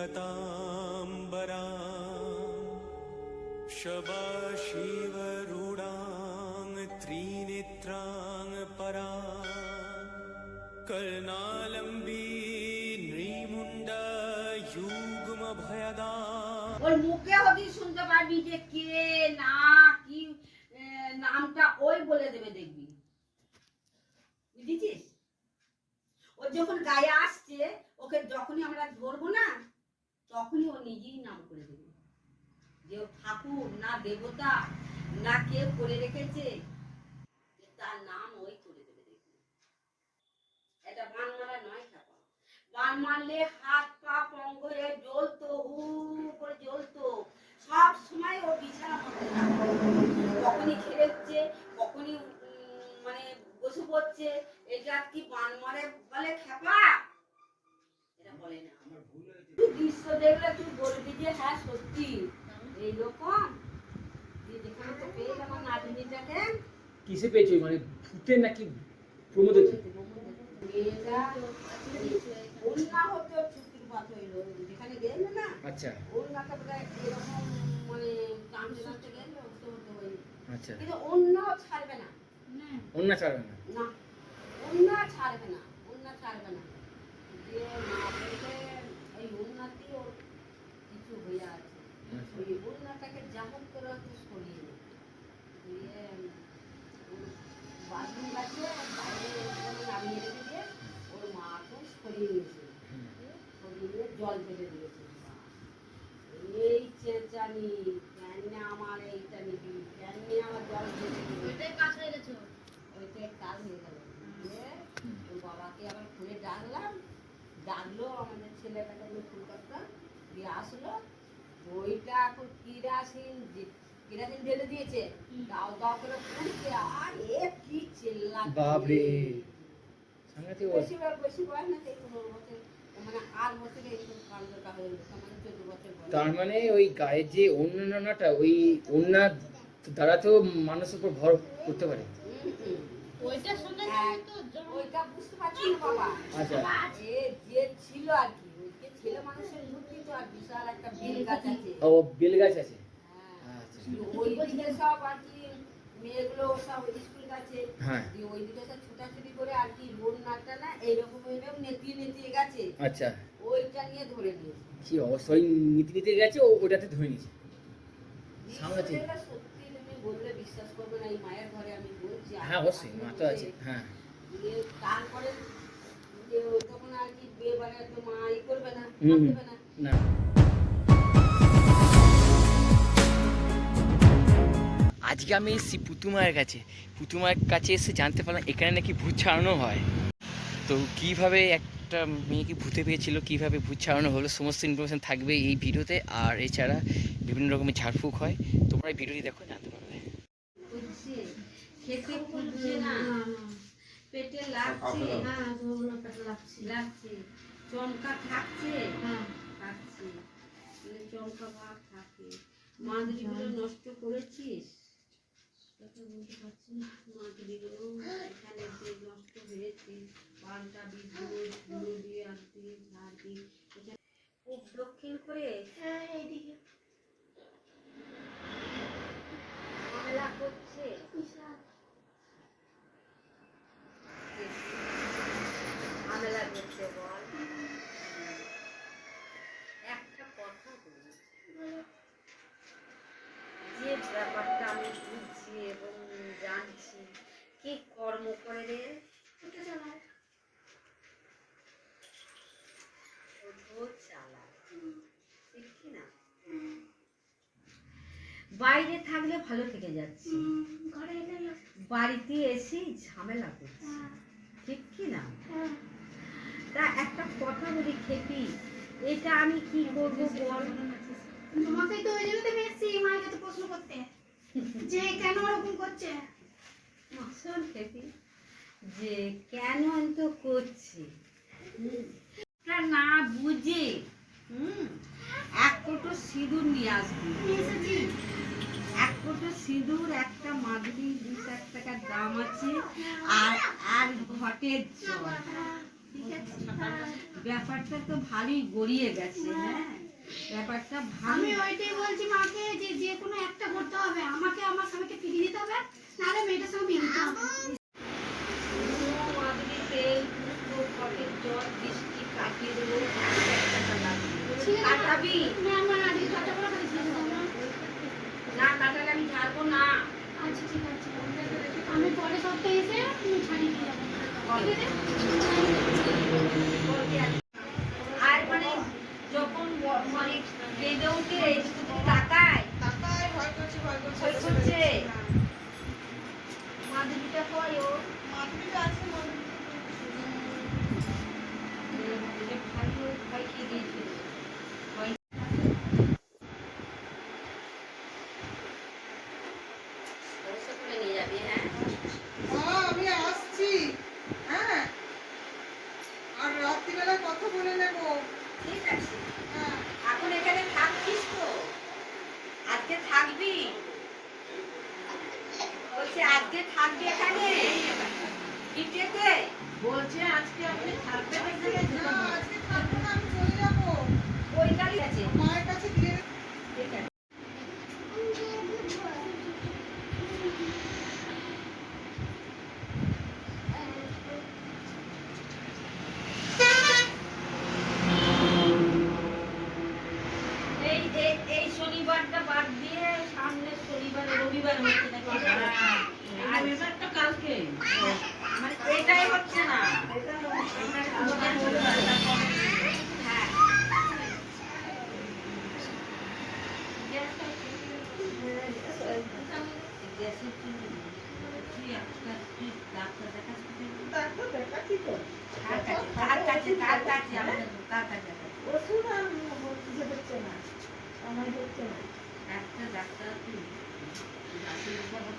गताम्बरा शबाशिवरूढां त्रिनेत्रां परा कर्णालम्बी नृमुण्डा युग्मभयदा ওর মুখে হবি শুনতে পারবি যে কে না কি আহ, নামটা ওই বলে দেবে দেখবি বুঝেছিস ও যখন গায়ে আসছে ওকে যখনই আমরা ধরবো না তখনই ও নিজেই নাম করে দেবে যে ঠাকুর, না দেবতা, না কে করে রেখেছে তার নাম ওই করে দেবে দেখবি। এটা বান মারা নয় ঠাকুর। বান মারলে হাত, পা পঙ্গ জ্বলতো, হু করে জ্বলতো। সব সময় ও বিছানা কখনই খেলেছে কখনই মানে বসে পড়ছে। এটা কি বান মারে বলে খেপা দৃশ্য দেখলে তুই বলবি যে হ্যাঁ সত্যি। এইরকম যে যেখানে তো পেয়ে আমার নাতনিটাকে। কিসে পেয়েছ? মানে ভূতে নাকি প্রমোদে মেয়েটা বন্যা হতো চুক্তির পাত হইল। যেখানে গেলে না আচ্ছা। প্রায় এরকম মানে গেলে আচ্ছা। কিন্তু অন্য ছাড়বে না। অন্য ছাড়বে না? না অন্য ছাড়বে না অন্য ছাড়বে না। যে না বলতে ওই উন্নতি ওর কিছু হয়ে আছে আচ্ছা। ওই যেমন করে হচ্ছে সরিয়ে। দিয়ে বাথরুম কাছে বাইরে নামিয়ে রেখে দিয়ে ওর মাকে সরিয়ে নিয়েছে। সরিয়ে নিয়ে জল ঢেলে দিয়েছে এই চেঁচানি কেন আমার এইটা নিবি কেন আমার জল ঢেলে দিবি। ওইটাই কাজ হয়ে গেল। ওর বাবাকে আবার ফোনে ডাকলাম। ডাকলো আমাদের ছেলেটাকে আমি ফোন করতাম দিয়ে আসলো। ওইটা এখন কিরাসিন যে- কিরাসিন ঢেলে দিয়েছে দাও দাও করে পুড়ছে আর এ কি চিল্লা বাপরে। সাংঘাতিক বেশি বার- বেশি বয়স না বছর মানে আট বছরে এইসব কাণ্ডটা হয়ে গেছে মানে চোদ্দ বছর তার মানে ওই গায়ের যে অন্যান্যটা ওই অন্যার দ্বারা তো মানুষের উপর ভর করতে পারে। ওইটার সঙ্গে হ্যাঁ, তো ওইটা বুঝতে পারছি না বাবা। আচ্ছা। যে যে ছিল আর কি ওই যে ছেলে মানুষের মূর্তি তো আর বিশাল একটা বেল গাছ আছে। ও বেল গাছ আছে। ওই দিকে সব আর কি মেয়েগুলো সব স্কুল গেছে। হ্যাঁ। ওই দিকে সব ছোটাছুটি করে আর কি বোন নাচটা না এইরকম এইরকম নেতিয়ে নেতিয়ে গেছে। আচ্ছা। ওইটা নিয়ে ধরে নিয়েছে। কি অবস্থা? ওই নীতি নিতে গেছে ওটাতে ধরে নিয়েছে? সাংঘাতিক। সত্যি তুমি বললে বিশ্বাস করবে না এই মায়ের ঘরে আমি বলছি হ্যাঁ অবশ্যই মা তো আছে হ্যাঁ। তারপরে তখন আর কি বিয়ে বাড়ি তো মা ই করবে না। না। আজকে আমি এসেছি পুতুমায়ের কাছে। পুতুমায়ের কাছে এসে জানতে পারলাম এখানে নাকি ভূত ছাড়ানো হয়। তো কীভাবে একটা মেয়েকে ভূতে পেয়েছিল কীভাবে ভূত ছাড়ানো হলো সমস্ত ইনফরমেশন থাকবে এই ভিডিওতে। আর এছাড়া বিভিন্ন রকমের ঝাড়ফুঁক হয়। তোমরা এই ভিডিওটি দেখো জানতে পারবে। বুঝছে খেতে খুঁজছে পেটে লাগছে লাগছে। চমকা থাকছে খাচ্ছে। মানে চমকা ভাব থাকে। মাদুরিগুলো নষ্ট করেছিস? মাদুরিগুলো এখানে যে নষ্ট হয়েছে পাল্টা বিদ্যুৎ ধুলো দিয়ে আনতে ঝাড় দিয়ে এখানে দক্ষিণ করে। হ্যাঁ ঝামেলা করছে ঝামেলা করছে বল একটা কথা বলি যে ব্যাপারটা আমি বুঝছি এবং জানছি কি কর্ম করে রে? বাইরে থাকলে ভালো থেকে যাচ্ছি। বাড়িতে এসে ঝামেলা করছি। ঠিক কি না? তা একটা কথা বলি খেপি, এটা আমি কি করব বল? তোমাকে তো ওই জন্য তো এসেছি, মায়ের কাছে প্রশ্ন করতে। যে কেন ওরকম করছে? শোন খেপি যে কেন তো করছি? না বুঝে হুম? এক কোটো সিঁদুর নিয়ে আসবি। এক কোটো সিঁদুর একটা মাদুরি দু চার টাকার দাম আছে আর আর ঘটের জল। ঠিক আছে। হ্যাঁ। ব্যাপারটা তো ভালোই গড়িয়ে গেছে হ্যাঁ। ব্যাপারটা ভালো। আমি ওইটাই বলছি মাকে যে যে কোনো একটা করতে হবে। আমাকে আমার স্বামীকে ফিরিয়ে দিতে হবে। নাহলে মেয়েটার সঙ্গে বিয়ে দিতে হবে। আমি আচ্ছা পরে সপ্তাহে এসে আমি ছাড়িয়ে দিয়ে যাব। ঠিক আছে? আর মানে যখন মানে উঠে একটু তাকায় তাকায় ভয় করছে ভয় করছে ভয় করছে মাদুরিটা কয় ও মাধুরীটা আছে মাধুরী এটা ভালো ভয় খেয়ে দিয়েছে ভয় পয়সা করে নিয়ে যাবি হ্যাঁ মা আমি আসছি হ্যাঁ আর রাত্রিবেলা কথা বলে নেব ঠিক আছে হ্যাঁ এখন এখানে থাকছিস তো আজকে থাকবি বলছে আজকে থাকবে এখানে? বলছে আজকে আপনি থাকবেন এখানে না আজকে থাকব না আমি চলে যাব ওই গাড়ি আছে মায়ের কাছে দিয়ে ঠিক আছে এই এই এই শনিবারটা বাদ দিয়ে সামনের শনিবার রবিবার হচ্ছে নাকি আর রবিবারটা কালকে মানে এটাই হচ্ছে না হ্যাঁ ডাক্তার দেখাচ্ছি তো কার কাছে কার কাছে আমাদের কার কাছে ওষুধ আর হচ্ছে যে হচ্ছে না আমার হচ্ছে না একটা ডাক্তার ডাক্তার ব্যবহার।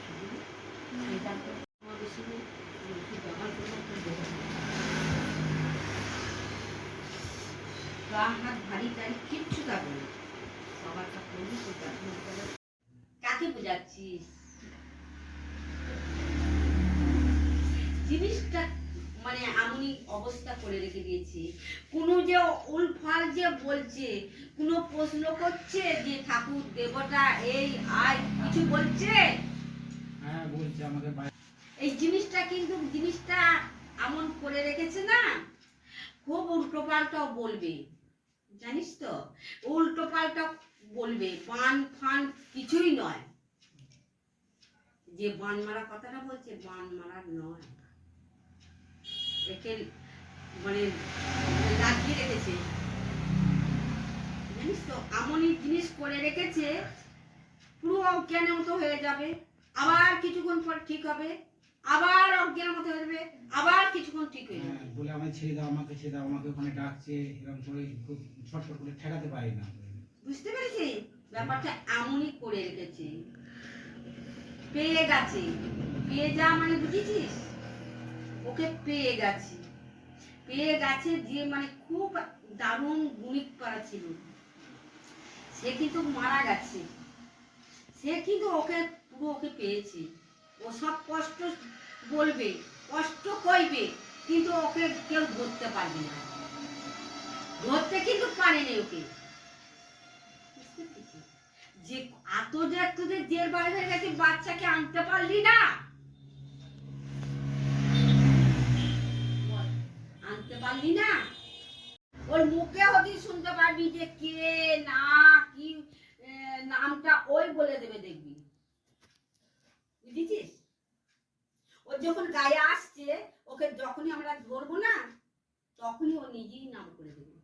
গা হাত ভারী টারি কিচ্ছু থাকবে না। তো কাকে বোঝাচ্ছিস জিনিসটা মানে আমি অবস্থা করে রেখে দিয়েছি। কোনো যে উলফাল যে বলছে কোনো প্রশ্ন করছে যে ঠাকুর দেবতা এই আয় কিছু বলছে? হ্যাঁ বলছে আমাকে বাইরে এই জিনিসটা কিন্তু জিনিসটা এমন করে রেখেছে না? খুব উল্টো পাল্টাও বলবে জানিস তো? উল্টো পাল্টা বলবে বান ফান কিছুই নয়। যে বান মারা কথাটা বলছে বান মারা নয়। একে মানে লাগিয়ে রেখেছে। জানিস তো এমনই জিনিস করে রেখেছে পুরো অজ্ঞানের মতো হয়ে যাবে। আবার কিছুক্ষণ পর ঠিক হবে আবার অজ্ঞানের মতো হয়ে যাবে আবার কিছুক্ষণ ঠিক হয়ে হ্যাঁ, যাবে বলে আমায় ছেড়ে দাও আমাকে ছেড়ে দাও আমাকে ওখানে ডাকছে এরকম করে খুব ছটফট করে ঠেকাতে পারি না। বুঝতে পেরেছি? ব্যাপারটা এমনই করে রেখেছে। পেয়ে গেছে। পেয়ে যা মানে বুঝেছিস? ওকে পেয়ে গেছে। পেয়ে গেছে যে মানে খুব দারুণ গুণিত করা ছিল। সে কিন্তু মারা গেছে। সে কিন্তু ওকে, পুরো ওকে পেয়েছে। ও সব কষ্ট বলবে, কষ্ট কইবে, কিন্তু ওকে কেউ ধরতে পারবে না। ধরতে কিন্তু পারেনি ওকে? যে এত যে তোদের জের বাইরে হয়ে গেছে বাচ্চাকে আনতে পারলি না? আনতে পারলি না? ওর মুখে হদি শুনতে পারবি যে কে না নামটা ওই বলে দেবে দেখবি। বুঝেছিস? ও যখন গায়ে আসছে, ওকে যখনই আমরা ধরবো না, তখনই ও নিজেই নাম করে দেবে।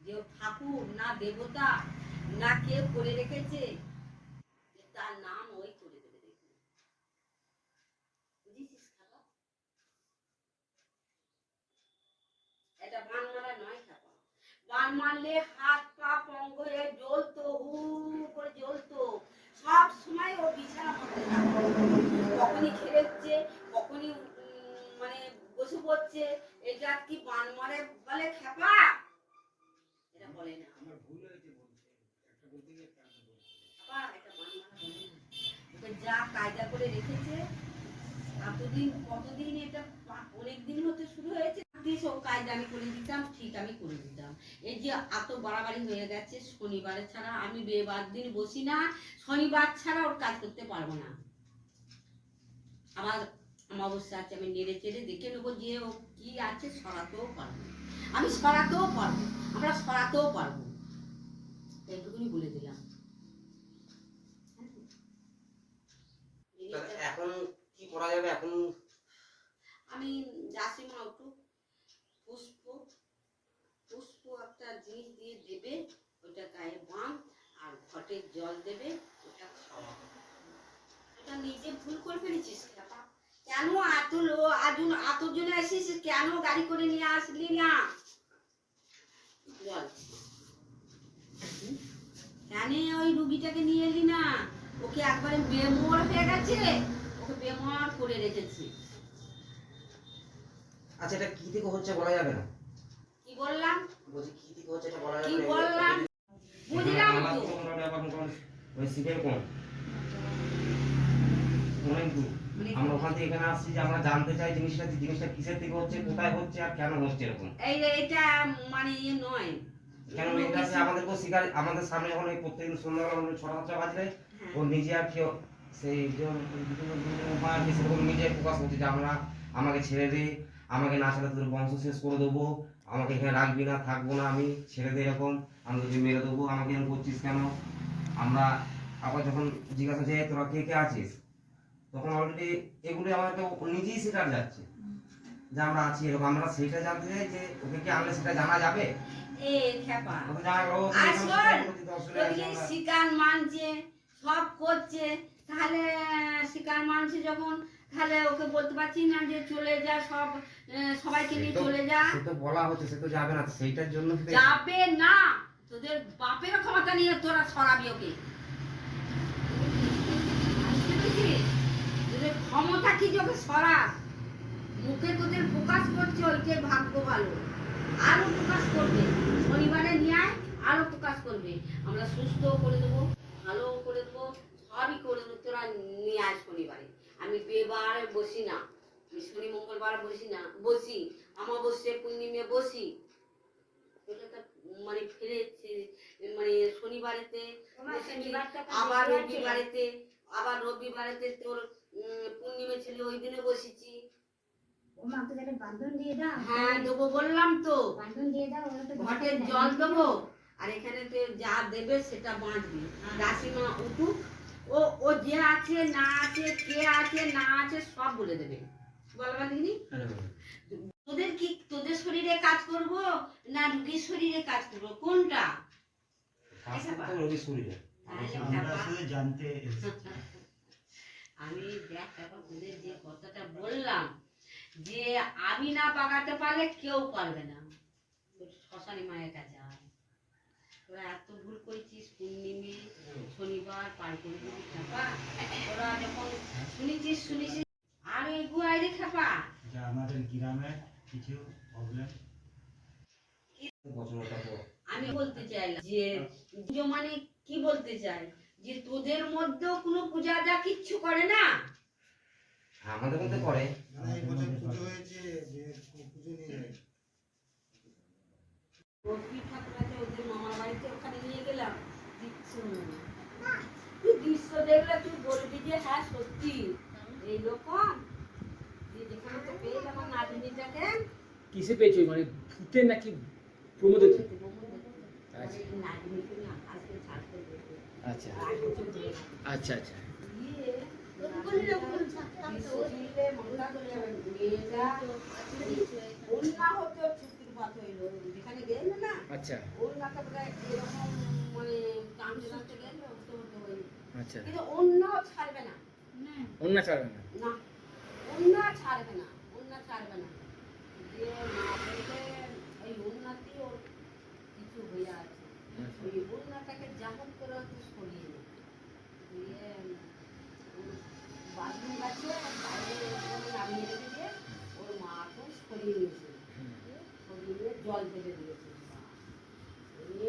যে ঠাকুর না দেবতা, না কে করে রেখেছে তার নাম ওই করে দেবে দেখবি। বুঝেছিস এটা বান মারলে হাত পা পঙ্গ হয়ে জ্বলতো হু করে জ্বলতো। সব সময় ও বিছানা মধ্যে থাকতো। কখনই খেলেছে কখনই মানে বসে পড়ছে। এটা কি বান মারে বলে খেপা? এটা বলে না। আমার ভুল হয়েছে বলছে একটা বলতে গিয়ে একটা আরেকটা এটা বান মারা বলে। না। ওকে যা কায়দা করে রেখেছে এতদিন কতদিন এটা অনেক দিন হতে শুরু হয়েছে? সব কাজ আমি করে দিতাম ঠিক আমি করে দিতাম। এই যে এত বাড়াবাড়ি হয়ে গেছে শনিবারে ছাড়া আমি বেবার দিন বসি না শনিবার ছাড়া ওর কাজ করতে পারব না। আমার অমাবস্যা আছে আমি নেড়ে চেড়ে দেখে নেব যে ও কি আছে সরাতেও পারব আমি সরাতেও পারব আমরা সরাতেও পারব এইটুকুনি বলে দিলাম। এখন কি করা যাবে? এখন আমি জাসিমা একটু একটা জিনিস দিয়ে দেবে ওটা গায়ে বাঁধ আর ঘটে জল দেবে ওটা খাওয়া এটা নিজে ভুল করে ফেলেছিস কেন এত লো আজুন এত জনে আসিস? কেন গাড়ি করে নিয়ে আসলি না? জল। হুম? কেন ওই রুগীটাকে নিয়ে এলি না? ওকে একবারে বেমর হয়ে গেছে ওকে বেমর করে রেখেছি। আচ্ছা এটা কি থেকে হচ্ছে বলা যাবে না? কি বললাম? বলছি কি থেকে হচ্ছে এটা বলা কি বললাম? বুঝলাম তো। তো মোটামুটি আবার মোটামুটি ওই সিটের কোন অনেক দূর। মানে আমরা ওখান থেকে এখানে আসছি যে আমরা জানতে চাই জিনিসটা জিনিসটা কিসের থেকে হচ্ছে কোথায় হচ্ছে আর কেন হচ্ছে এরকম। এই এটা মানে ইয়ে নয়। কেন মেয়েটা সে শিকার আমাদের সামনে যখন ওই প্রত্যেকদিন সন্ধ্যাবেলা ছটা সাতটা বাজলে হ্যাঁ। ও নিজে আর কেউ সেই সেরকম নিজে প্রকাশ করছে যে আমরা আমাকে ছেড়ে দে আমাকে না ছাড়া তোর বংশ শেষ করে দেবো। আমাকে এখানে রাখবি না থাকব না আমি ছেড়ে দে এরকম। আমি তোকে মেরে দেবো আমাকে এরকম করছিস কেন? আমরা আবার যখন জিজ্ঞাসা যে তোরা কে কে আছিস? তখন অলরেডি এগুলো আমাকে ও নিজেই স্বীকার যাচ্ছে। যে আমরা আছি এরকম আমরা সেটা জানতে চাই যে ওকে কি আনলে সেটা জানা যাবে? তো সেটা যদি আমরা- শিকার মানছে সব করছে তাহলে শিকার মানছে যখন তাহলে ওকে বলতে পারছি না যে চলে যা সব সবাইকে নিয়ে চলে যা। সে তো বলা হচ্ছে সে তো যাবে না সেইটার জন্য যাবে না। তোদের বাপের ক্ষমতা নিয়ে তোরা সরাবি ওকে। তোদের ক্ষমতা কি যে সরাস? মুখে তোদের প্রকাশ করছে ওইটাই ভাগ্য ভালো। আরও প্রকাশ করবে। শনিবারে নিয়ে আরও প্রকাশ করবে। আমরা সুস্থ করে দেবো ভালো করে দেবো সবই করে দেবো। তোরা নিয়ে আয় শনিবারে। আমি বেবারে বসি না। শনি মঙ্গলবার বসি না। বসি। অমাবস্যা পূর্ণিমে বসি। মানে ফিরেছি মানে শনিবারেতে আবার রবিবারেতে আবার রবিবারেতে তোর পূর্ণিমা ছিল ওই দিনে বসেছি। হ্যাঁ দেবো বললাম তো। ঘটের জল দেবো। আর এখানে যা দেবে সেটা বাঁধবি। রাশিমা উঠুক ও ও যে আছে না আছে কে আছে না আছে সব বলে দেবে। বলবা দিদি তোদের কি তোদের শরীরে কাজ করব না রুগীর শরীরে কাজ করব? কোনটা? তো শরীরে। জানতে আমি দেখ তোদের যে কথাটা বললাম যে আমি না পাকাতে পারলে কেউ পারবে না। শ্মশানী মায়ের কাছে তোরা এত ভুল করেছিস পূর্ণিমে শনিবার পার করে দিবি খাপা তোরা যখন শুনেছিস শুনেছিস আর এগু আইরে খাপা যে আমাদের গ্রামে কিছু প্রবলেম আমি বলতে চাইলাম যে পুজো মানে কি বলতে চাই? যে তোদের মধ্যেও কোনো পূজা যা কিচ্ছু করে না? আমাদের মধ্যে করে। ঠাকুর আছে ওদের মামার বাড়িতে ওখানে নিয়ে গেলাম দৃশ্য তুই দৃশ্য দেখলে তুই বলবি যে হ্যাঁ সত্যি। এইরকম যেখানে তো পেয়েছে আমার নাতনিটাকে। কিসে পেয়েছ? মানে ভূতে নাকি প্রমোদেতে আচ্ছা। আচ্ছা। হয়ে গেছে। আচ্ছা আচ্ছা। আচ্ছা। আচ্ছা কিন্তু অন্য ছাড়বে না। অন্য ছাড়বে না? না অন্য ছাড়বে না অন্য ছাড়বে না। যে মা বলতে এই উন্নতি ওর কিছু হয়ে আছে। ওই উন্নতাকে যেমন করে হচ্ছে সরিয়ে নেয় দিয়ে বাথরুম গাছে বাইরে এরকম নামিয়ে রেখেছে ওর মাকে সরিয়ে নিয়েছে সরিয়ে নিয়ে জল ঢেলে দিয়েছে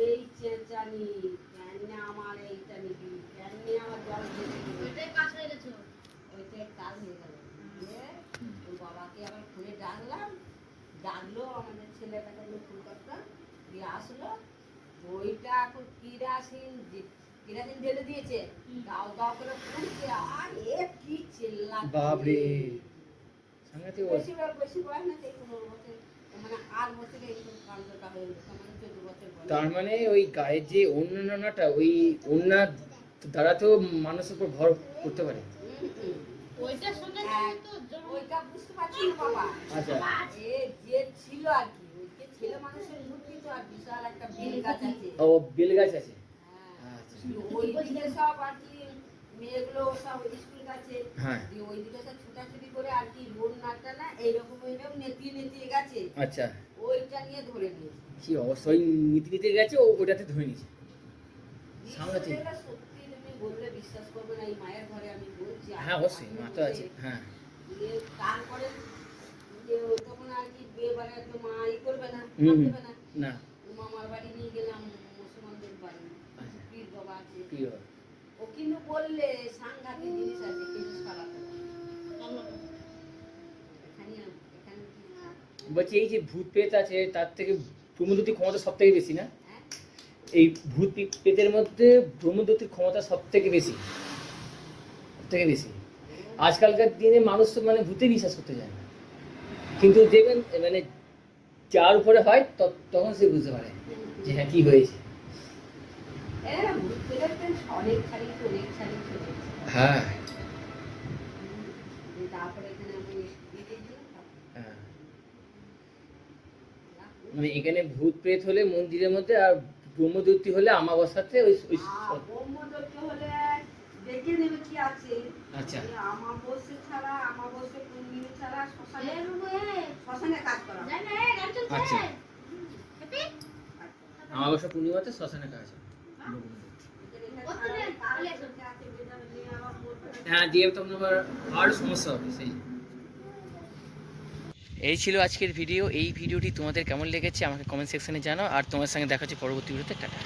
এই চেঁচানি কেন আমার এইটা নিবি কেন আমার জল ঢেলে দিবি ওইটাই কাজ হয়ে গেল দিয়ে মাকে আবার ফোনে ডাকলাম ডাকলো আমাদের ছেলেটাকে বলল কলকাতা দিয়ে আসলো ওইটা এখন কিরাসিন যে- কিরাসিন ঢেলে দিয়েছে দাও দাও করে পুড়ছে আর এ কি চিল্লা বাপরে সাংঘাতিক অবস্থা। বেশি বয়স- বেশি বয়স না সেই পনেরো বছর মানে আট বছরে এইরকম কাণ্ডটা হয়ে গেছে মানে চোদ্দ বছর বয়স। তার মানে ওই গায়ের যে অন্যান্যটা ওই অন্য দ্বারা তো মানুষের উপর ভর করতে পারে। ওইটার সঙ্গে হ্যাঁ, তো ওইটা বুঝতে পারছি না বাবা। আচ্ছা। যে ছিল আর কি ওই যে ছেলে মানুষের মূর্তি তো আর বিশাল একটা বেল গাছ আছে। ও বেল গাছ আছে। হ্যাঁ। আচ্ছা। ওই সব আর কি মেয়েগুলো সব গেছে। হ্যাঁ। দিয়ে ওই দিকে সব ছুটাছুটি করে আর কি লোন নাটা না এইরকম এইরকম নেতিয়ে নেতিয়ে গেছে। আচ্ছা। ওইটা নিয়ে ধরে নিয়েছে। কি অবস্থা? ওই নীতি নিতে গেছে ও ওটাতে ধরে নিয়েছে। সাংঘাতিক। সত্যি তুমি বললে বিশ্বাস করবে না এই মায়ের ঘরে আমি বলছি হ্যাঁ অবশ্যই মা তো আছে হ্যাঁ। তারপরে ও তখন আর কি বিয়ে বাড়ি তো মা ই করবে না হুম, হাত হুম। দেবে না। না। মামার বাড়ি নিয়ে গেলাম মুসলমানদের বাড়ি। আচ্ছা। পীর বাবা আছে? কিন্তু বললে সাংঘাতিক জিনিস আছে কিন্তু সারাতে? বলছি এই যে ভূত প্রেত আছে তার থেকে ব্রহ্মদূতির ক্ষমতা সব থেকে বেশি না? হ্যাঁ। এই ভূত পে- প্রেতের মধ্যে ব্রহ্মদূতির ক্ষমতা সব থেকে বেশি। সব থেকে বেশি। আজকালকার দিনে মানুষ তো মানে ভূতে বিশ্বাস করতে যায় না। কিন্তু দেখবেন মানে যার উপরে হয় তখন সে বুঝতে পারে যে হ্যাঁ কি হয়েছে। হ্যাঁ। হ্যাঁ। মানে এখানে ভূত প্রেত হলে মন্দিরের মধ্যে আর ব্রহ্মদূতি হলে আমাবস্যাতে ওই ওই আর হলে দেখে নেবে কি আছে? আচ্ছা। আমাবস্যা ছাড়া আমাবস্যা পূর্ণিমা ছাড়া শ্মশানে শ্মশানে কাজ করা আচ্ছা। আমাবস্যা পূর্ণিমাতে শ্মশানে কাজ হয়। হ্যাঁ দিয়ে সমস্যা হবে, সেই। এই ছিল আজকের ভিডিও। এই ভিডিওটি তোমাদের কেমন লেগেছে আমাকে কমেন্ট সেকশনে জানাও। আর তোমার সঙ্গে দেখা হচ্ছে পরবর্তী ভিডিওতে। টাটা।